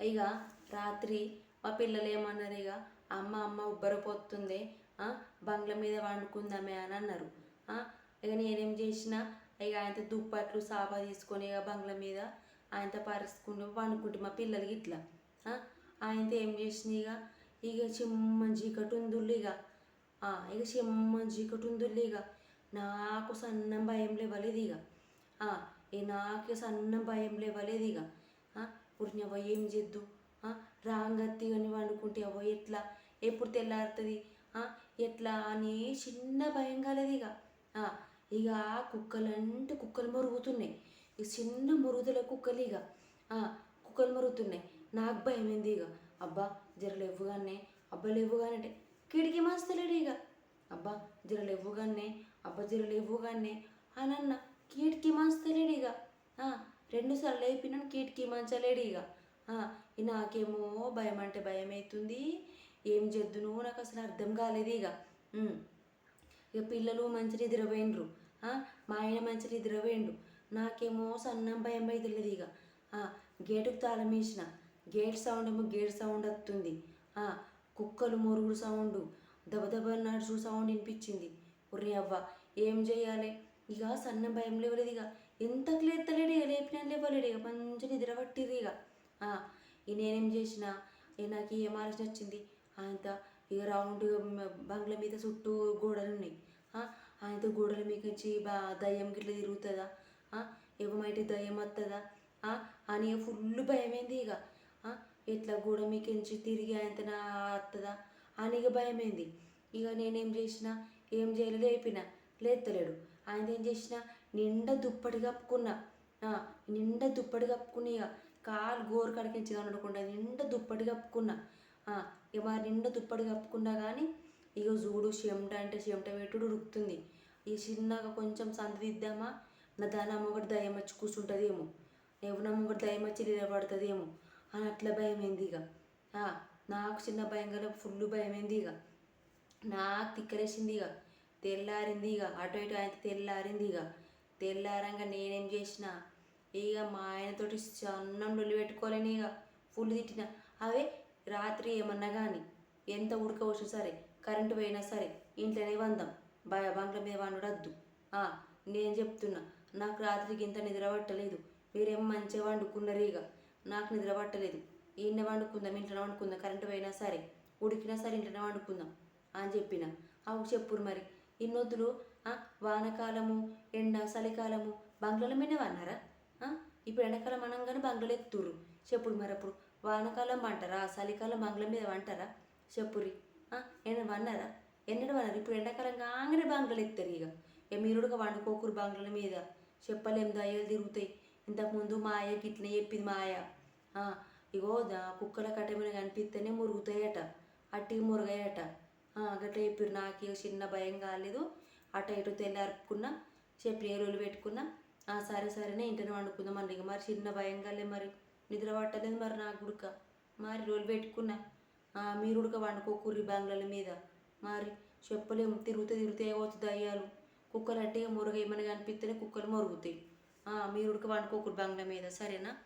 ఇక రాత్రి మా పిల్లలు ఏమన్నారు ఇక అమ్మ అమ్మ ఉబ్బరపోతుంది ఆ, బంగ్లా మీద వండుకుందామే అని అన్నారు. ఇక నేనేం చేసిన ఇక ఆయనతో దుప్పట్లు సాపా తీసుకొని ఇక బంగ్లా మీద ఆయనతో పరుచుకుంటూ వండుకుంటే మా పిల్లలకి ఇట్లా. ఆయనతో ఏం చేసిన ఇక ఇక చిమ్మ చీకటి ఉందుళ్ళు ఇక ఇక చిమ్మ చీకటి ఉందుళ్ళు ఇక నాకు సన్నం భయం లేవలేదు ఇక నాకు సన్నం భయం లేవలేదు ఇక ఇప్పుడు ఏం చేద్దు? ఆ, రాంగత్తి అని వండుకుంటే అవో ఎట్లా? ఎప్పుడు తెల్లారుతుంది? ఆ, ఎట్లా? అని చిన్న భయం కాలేదు ఇక ఆ, ఇక కుక్కలంటే కుక్కలు మరుగుతున్నాయి. ఇక చిన్న మురుగుదల కుక్కలు ఇక ఆ, కుక్కలు మరుగుతున్నాయి. నాకు భయం ఏంది ఇక అబ్బా జర లేవుగానే అబ్బా లేవుగానే అంటే కిడికి మాస్తలేడు ఇక అబ్బా జర లేవుగానే అబ్బా జర లేవుగానే అని అన్న కీటికి రెండు సార్లు అయిపోయినాను కీటికి మంచలేడు ఇక ఆ, నాకేమో భయం అంటే భయం అవుతుంది ఏం చేద్దును నాకు అసలు అర్థం కాలేదు ఇక ఇక పిల్లలు మంచి నిద్రపోయినరు మా ఆయన మంచి నిద్రపోయిండు. నాకేమో సన్నం భయం అవుతలేదు ఇక ఆ, గేటుకు తాళం వేసిన. గేట్ సౌండ్ ఏమో గేట్ సౌండ్ వస్తుంది ఆ, కుక్కలు మురుగుడు సౌండ్. దబదబ నడుచు సౌండ్ వినిపించింది. ఒర్రి అవ్వ ఏం చేయాలి? ఇక సన్న భయం లేవలేదు ఇక ఎంత లేత్తలేడు ఇక లేపినా లేవలేడు ఇక మంచి నిద్ర పట్టిరు ఇక. నేనేం చేసిన ఇక నాకు ఏం ఆలోచన వచ్చింది? ఆయనతో ఇక రౌండ్ బంగ్లా మీద చుట్టూ గోడలు ఉన్నాయి. ఆయనతో గోడల మీద నుంచి బా దయ్యం గిట్ల తిరుగుతుందా? ఏమైతే దయ్యం వస్తుందా అని ఫుల్ భయమైంది ఇక. ఇట్లా ఎట్లా గోడ మీకించి తిరిగి ఆయనతో వస్తుందా అని ఇక భయమైంది. ఇక నేనేం చేసిన ఏం చేయలేదు లేపిన లేత్తలేడు. ఆయన ఏం చేసిన నిండా దుప్పటి కప్పుకున్నా. నిండా దుప్పటి కప్పుకుని ఇక కాలు గోరు కడికించి కనడకుండా నిండా దుప్పటి కప్పుకున్నా. ఇక నిండా దుప్పటి కప్పుకున్నా కానీ ఇక చూడు చెమట అంటే చెమట పెట్టుడు ఉరుకుతుంది ఈ చిన్నగా కొంచెం సందిద్దామా నా దాని అమ్మగడు దయ్యం వచ్చి కూర్చుంటుందేమో. ఎవరి ఒకటి దయ్యం వచ్చి నిలబడుతుందేమో. అని అట్లా భయమైంది ఇక నాకు చిన్న భయం గల ఫుల్ భయమైంది ఇక నాకు తిక్కరేసింది ఇక తెల్లారింది ఇక అటు ఇటు ఆయన తెల్లారింది ఇక తెల్లారంగా నేనేం చేసిన ఇక మా ఆయనతోటి సన్నం డొల్లి పెట్టుకోలేని ఇక. ఫుల్ తిట్టిన. అవే రాత్రి ఏమన్నా కానీ ఎంత ఉడకపోసినా సరే కరెంటు పోయినా సరే ఇంట్లోనే వందాం. బయ బంగ్ల మీద వండొద్దు. నేను చెప్తున్నా. నాకు రాత్రికి ఇంత నిద్ర పట్టలేదు. మీరేం మంచిగా వండుకున్నారు ఇక. నాకు నిద్ర పట్టలేదు. ఈయన వండుకుందాం ఇంట్లో వండుకుందాం కరెంటు పోయినా సరే ఉడికినా సరే ఇంట్లోనే వండుకుందాం అని చెప్పిన. అవు చెప్పురు మరి. ఇన్నొద్దులు వానకాలము ఎండ చలికాలము బంగ్లాల మీదే వన్నారా ఇప్పుడు ఎండాకాలం అనగానే బంగ్లాలు ఎత్తురు చెప్పుడు మరి అప్పుడు వానకాలం అంటారా చలికాలం బంగ్ల మీద వంటారా చెప్పురి ఆ, ఏమైనా వన్నారా ఎన్నడు అన్నారు ఇప్పుడు ఎండాకాలం కాగానే బంగ్లాలు ఎత్తారు ఇక ఇక మీరుడుగా వండుకోకూరు బంగ్లాల మీద. చెప్పలేం దయ్యాలు తిరుగుతాయి. ఇంతకుముందు మా అయ్య గిట్లనే చెప్పింది మా అయ్య ఇగో దా కుక్కల కట్టమైన కనిపిస్తేనే మురుగుతాయట. అట్టి మురుగాయట. ఆ, చెప్పారు నాకు ఇక చిన్న భయం కాలేదు. అటు ఇటు తెల్లారుకున్నా చెప్పి రోజులు పెట్టుకున్నా. ఆ, సరే సరేనే ఇంటనే వండుకుందాం అన్న ఇక మరి చిన్న భయం మరి. నిద్ర పట్టలేదు మరి నాకు ఉడక మరి రోజులు పెట్టుకున్నా. మీరు ఉడక వండుకోకూర్రి బంగ్లాల మీద. మరి చెప్పలేము తిరుగుతే తిరుగుతే ఏవచ్చు దయ్యాలు? కుక్కలు అంటే మురగ ఏమైనా కనిపిస్తేనే కుక్కలు మొరుగుతాయి. మీరు ఉడక వండుకోకూరు బంగ్లా మీద. సరేనా?